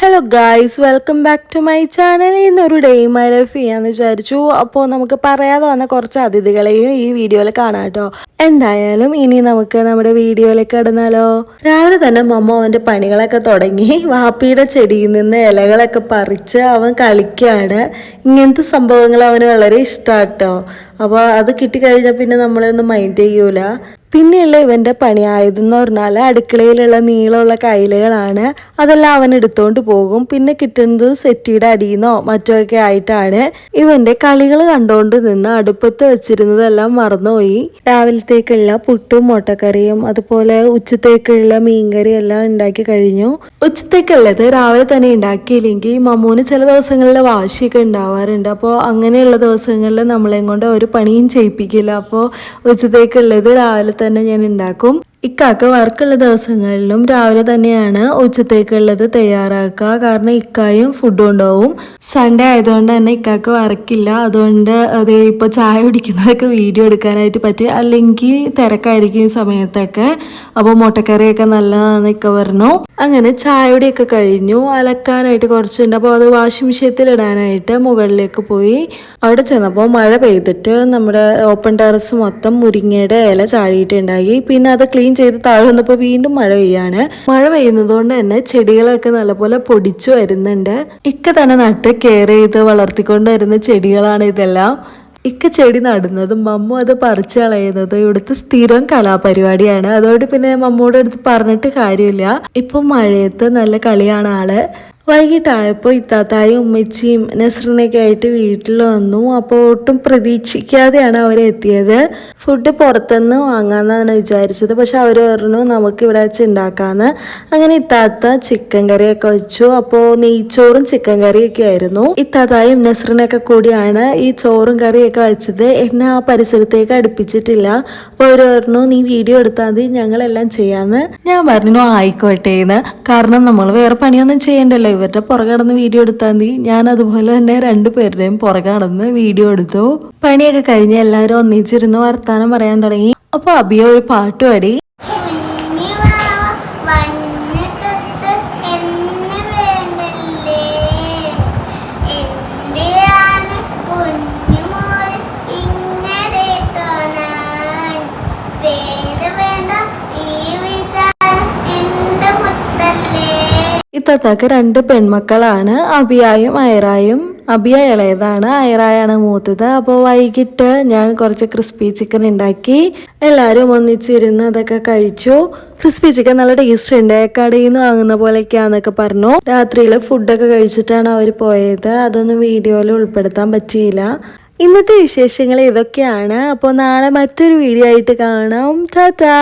Hello guys welcome back to my channel ഇന്നൊരു day my life ചെയ്യാന്ന് വിചാരിച്ചു. അപ്പോൾ നമുക്ക് പറയാതെ വന്ന കുറച്ച് അതിഥികളെയും ഈ വീഡിയോയിൽ കാണാം കേട്ടോ എന്തായാലും ഇനി നമുക്ക് നമ്മുടെ വീഡിയോയിലേക്ക് ഇടന്നാലോ രാവിലെ തന്നെ മമ്മ അവന്റെ പണികളൊക്കെ തുടങ്ങി. വാപ്പിയുടെ ചെടിയിൽ നിന്ന് ഇലകളൊക്കെ പറിച്ച് അവൻ കളിക്കുകയാണ് ഇങ്ങനത്തെ സംഭവങ്ങൾ അവന് വളരെ ഇഷ്ടമാട്ടോ അപ്പോൾ അത് കിട്ടിക്കഴിഞ്ഞാൽ പിന്നെ നമ്മളെ ഒന്നും മൈൻഡ് ചെയ്യൂല. പിന്നെയുള്ള ഇവന്റെ പണിയായതെന്ന് പറഞ്ഞാൽ അടുക്കളയിലുള്ള നീളമുള്ള കൈലുകളാണ് അതെല്ലാം അവൻ എടുത്തോണ്ട് പോകും. പിന്നെ കിട്ടുന്നത് സെറ്റിയുടെ അടിയെന്നോ മറ്റോ ഒക്കെ ആയിട്ടാണ് ഇവന്റെ കളികൾ കണ്ടോണ്ട് നിന്ന് അടുപ്പത്ത് വെച്ചിരുന്നതെല്ലാം മറന്നുപോയി. രാവിലത്തേക്കുള്ള പുട്ടും മുട്ടക്കറിയും അതുപോലെ ഉച്ചത്തേക്കുള്ള മീൻകറി എല്ലാം ഉണ്ടാക്കി കഴിഞ്ഞു. ഉച്ചത്തേക്കുള്ളത് രാവിലെ തന്നെ ഉണ്ടാക്കിയില്ലെങ്കിൽ മമ്മൂന് ചില ദിവസങ്ങളിൽ വാശിയൊക്കെ ഉണ്ടാവാറുണ്ട്. അപ്പോൾ അങ്ങനെയുള്ള ദിവസങ്ങളിൽ നമ്മളെയും കൊണ്ട് ഒരു പണിയും ചെയ്യിപ്പിക്കില്ല. അപ്പോൾ ഉച്ചത്തേക്കുള്ളത് രാവിലെ തന്നെ ഞാൻ ഉണ്ടാക്കും. ഇക്കാക്ക് വർക്കുള്ള ദിവസങ്ങളിലും രാവിലെ തന്നെയാണ് ഉച്ചത്തേക്കുള്ളത് തയ്യാറാക്കുക. കാരണം ഇക്കായും ഫുഡ് ഉണ്ടാവും സൺഡേ ആയതുകൊണ്ട് തന്നെ ഇക്കാക്ക് വർക്കില്ല. അതുകൊണ്ട് അത് ഇപ്പോൾ ചായ കുടിക്കുന്നതൊക്കെ വീഡിയോ എടുക്കാനായിട്ട് പറ്റി അല്ലെങ്കിൽ തിരക്കായിരിക്കും ഈ സമയത്തൊക്കെ. അപ്പോൾ മുട്ടക്കറിയൊക്കെ നല്ലതാണെന്ന് ഇക്ക പറഞ്ഞു. അങ്ങനെ ചായയുടെയൊക്കെ കഴിഞ്ഞു. അലക്കാനായിട്ട് കുറച്ചുണ്ട്. അപ്പോൾ അത് വാഷിംഗ് മെഷീനത്തിൽ ഇടാനായിട്ട് മുകളിലേക്ക് പോയി. അവിടെ ചെന്നപ്പോൾ മഴ പെയ്തിട്ട് നമ്മുടെ ഓപ്പൺ ടെറസ് മൊത്തം മുരിങ്ങയുടെ ഇല ചാടിയിട്ടുണ്ടായി. പിന്നെ അത് ക്ലീൻ ചെയ്ത് താഴെ വന്നപ്പോൾ വീണ്ടും മഴ പെയ്യാണ്. മഴ പെയ്യുന്നത് കൊണ്ട് തന്നെ ചെടികളൊക്കെ നല്ലപോലെ പൊടിച്ചു വരുന്നുണ്ട്. ഇക്ക തന്നെ നട്ട് കെയർ ചെയ്ത് വളർത്തിക്കൊണ്ട് വരുന്ന ചെടികളാണ് ഇതെല്ലാം. ഇക്ക ചെടി നടുന്നതും മമ്മു അത് പറിച്ചു കളയുന്നതും ഇവിടുത്തെ സ്ഥിരം കലാപരിപാടിയാണ്. അതുകൊണ്ട് പിന്നെ മമ്മൂടെ അടുത്ത് പറഞ്ഞിട്ട് കാര്യമില്ല. ഇപ്പൊ മഴയത്ത് നല്ല കളിയാണ് ആൾ. വൈകിട്ടായപ്പോൾ ഇത്താത്തായും ഉമ്മച്ചിയും നസ്രിനൊക്കെ ആയിട്ട് വീട്ടിൽ വന്നു. അപ്പോൾ ഒട്ടും പ്രതീക്ഷിക്കാതെയാണ് അവർ എത്തിയത്. ഫുഡ് പുറത്തുനിന്ന് വാങ്ങാമെന്നാണ് വിചാരിച്ചത്. പക്ഷെ അവർ പറഞ്ഞു നമുക്ക് ഇവിടെ വെച്ച് ഉണ്ടാക്കാമെന്ന്. അങ്ങനെ ഇത്താത്ത ചിക്കൻ കറിയൊക്കെ വെച്ചു. അപ്പോൾ നെയ്ച്ചോറും ചിക്കൻ കറിയൊക്കെ ആയിരുന്നു. ഇത്താത്തായും നസ്രിനൊക്കെ കൂടിയാണ് ഈ ചോറും കറിയൊക്കെ വെച്ചത്. എന്നെ ആ പരിസരത്തേക്ക് അടുപ്പിച്ചിട്ടില്ല. അപ്പോൾ അവർ പറഞ്ഞു നീ വീഡിയോ എടുത്താൽ മതി ഞങ്ങളെല്ലാം ചെയ്യാമെന്ന്. ഞാൻ പറഞ്ഞു ആയിക്കോട്ടെ എന്ന്. കാരണം നമ്മൾ വേറെ പണിയൊന്നും ചെയ്യണ്ടല്ലോ. ഇവരുടെ പുറകെ നടന്ന് വീഡിയോ എടുത്താൽ മതി. ഞാൻ അതുപോലെ തന്നെ രണ്ടുപേരുടെയും പുറകെ നടന്ന് വീഡിയോ എടുത്തു. പണിയൊക്കെ കഴിഞ്ഞ് എല്ലാവരും ഒന്നിച്ചിരുന്ന് വർത്താനം പറയാൻ തുടങ്ങി. അപ്പോൾ അബിയ ഒരു പാട്ട് പാടി. ഇത്തത്താക്ക് രണ്ട് പെൺമക്കളാണ്. അബിയായും അയറായും അബിയ ഇളയതാണ് അയറായാണ് മൂത്തത്. അപ്പോൾ വൈകിട്ട് ഞാൻ കുറച്ച് ക്രിസ്പി ചിക്കൻ ഉണ്ടാക്കി. എല്ലാവരും ഒന്നിച്ചിരുന്ന് അതൊക്കെ കഴിച്ചു. ക്രിസ്പി ചിക്കൻ നല്ല ടേസ്റ്റ് ഉണ്ട്. കടയിൽ നിന്ന് വാങ്ങുന്ന പോലെയൊക്കെയാന്നൊക്കെ പറഞ്ഞു. രാത്രിയിൽ ഫുഡൊക്കെ കഴിച്ചിട്ടാണ് അവർ പോയത്. അതൊന്നും വീഡിയോയിൽ ഉൾപ്പെടുത്താൻ പറ്റിയില്ല. ഇന്നത്തെ വിശേഷങ്ങൾ ഇതൊക്കെയാണ്. അപ്പോൾ നാളെ മറ്റൊരു വീഡിയോ ആയിട്ട് കാണാം. ടാറ്റാ